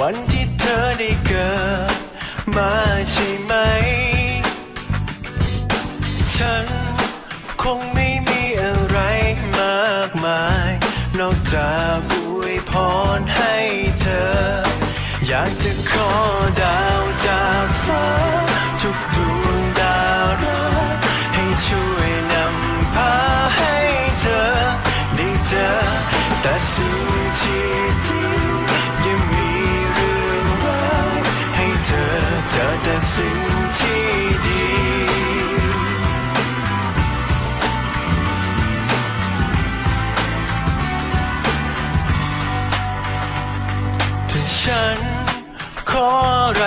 วันที่เธอได้เกิดมาใช่ไหม ฉันคงไม่มีอะไรมากมาย นอกจากอวยพรให้เธอ อยากจะขอดาวจากฟ้า ทุกดวงดาวรักให้ช่วยนำพาให้เธอได้เจอแต่สิ่ง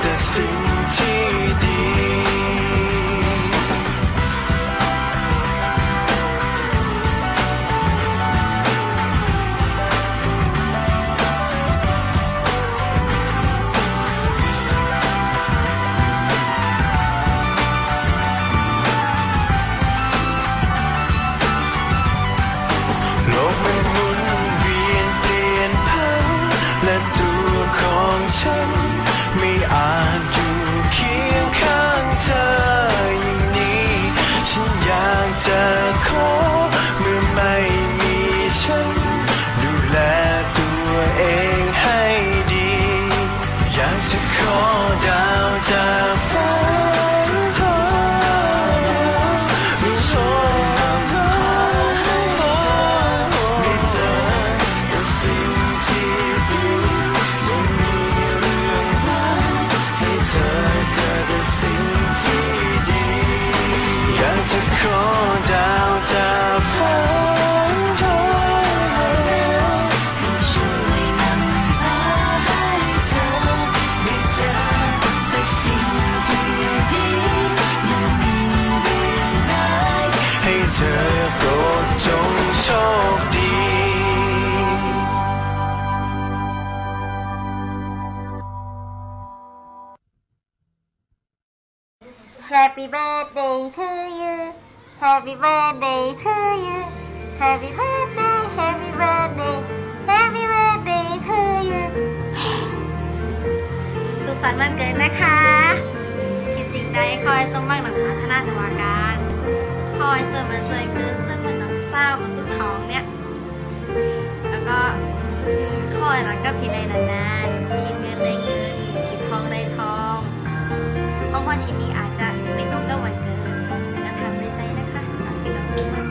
แต่สิ่งที่ดี โลกมันหมุนเวียนเปลี่ยนพันและตัวของฉัน อยากจะขอ เธอโปรดจงโชคดี Happy birthday to you Happy birthday to you Happy birthday Happy birthday Happy birthday to you สุขสันต์วันเกิดนะคะ คิดสิ่งใดคอยสมหวังหนังพัฒนาถวาการ อยเสมันเซยคือเสมันหนังเศร้าสุดท้องเนี่ย แล้วก็คอยหลังกับทีไรนานๆคิดเงินได้เงินคิดทองได้ทองเพราะว่าชิ้นนี้อาจจะไม่ตรงกับวันเกินแต่ก็ทำในใจนะคะหลังที่เราซื้อมา